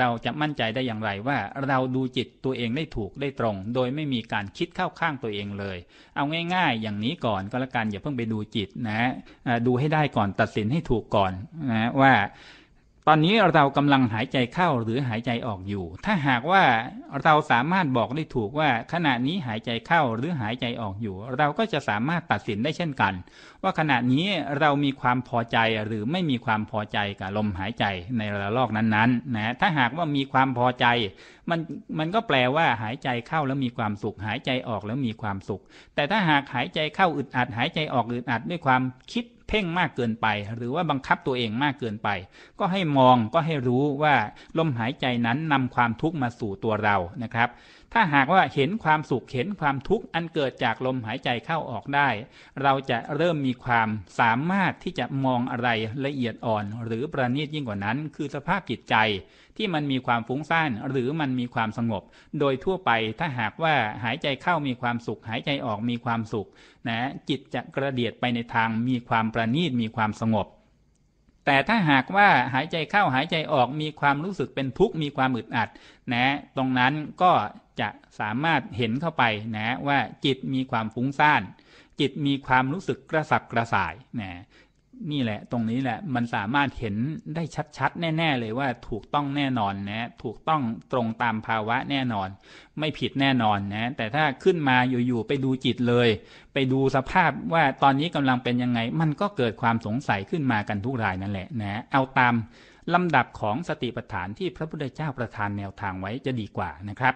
เราจะมั่นใจได้อย่างไรว่าเราดูจิตตัวเองได้ถูกได้ตรง โดยไม่มีการคิดเข้าข้างตัวเองเลย เอาง่าย ๆ อย่างนี้ก่อนก็แล้วกันอย่าเพิ่งไปดูจิตนะดูให้ได้ก่อนตัดสินให้ถูกก่อนนะว่า ตอนนี้เรากำลังหายใจเข้าหรือหายใจออกอยู่ ถ้าหากว่าเราสามารถบอกได้ถูกว่า ขณะนี้หายใจเข้าหรือหายใจออกอยู่ เราก็จะสามารถตัดสินได้เช่นกัน ว่าขณะนี้เรามีความพอใจหรือไม่มีความพอใจกับลมหายใจในระลอกนั้นๆนะถ้าหากว่ามีความพอใจมันมันก็แปลว่าหายใจเข้าแล้วมีความสุข หายใจออกแล้วมีความสุข แต่ถ้าหากหายใจเข้าอึดอัด หายใจออกอึดอัดด้วยความคิด เพ่งมากเกินไป หรือว่าบังคับตัวเองมากเกินไป ก็ให้มองก็ให้รู้ว่าลมหายใจนั้นนำความทุกข์มาสู่ตัวเรานะครับ ถ้าหากว่าเห็นความสุขเห็นความทุกข์อันเกิดจากลมหายใจเข้าออกได้ เราจะเริ่มมีความสามารถที่จะมองอะไรละเอียดอ่อน หรือประณีตยิ่งกว่านั้น คือสภาพจิตใจที่มันมีความฟุ้งซ่านหรือมันมีความสงบ โดยทั่วไปถ้าหากว่าหายใจเข้ามีความสุข หายใจออกมีความสุขนะจิตจะกระเดียดไปในทางมีความประณีตมีความสงบ แต่ถ้าหากว่าหายใจเข้าหายใจออกมีความรู้สึกเป็นทุกข์มีความอึดอัดนะตรงนั้นก็จะสามารถเห็นเข้าไปนะว่าจิตมีความฟุ้งซ่านจิตมีความรู้สึกกระสับกระส่ายนะ นี่แหละ ตรงนี้แหละ มันสามารถเห็นได้ชัดๆ แน่ ๆ เลยว่าถูกต้องแน่นอนนะ ถูกต้องตรงตามภาวะแน่นอน ไม่ผิดแน่นอนนะ แต่ถ้าขึ้นมาอยู่ๆไปดูจิตเลย ไปดูสภาพว่าตอนนี้กำลังเป็นยังไง มันก็เกิดความสงสัยขึ้นมากันทุกรายนั่นแหละนะ เอาตามลำดับของสติปัฏฐานที่พระพุทธเจ้าประทานแนวทางไว้จะดีกว่านะครับ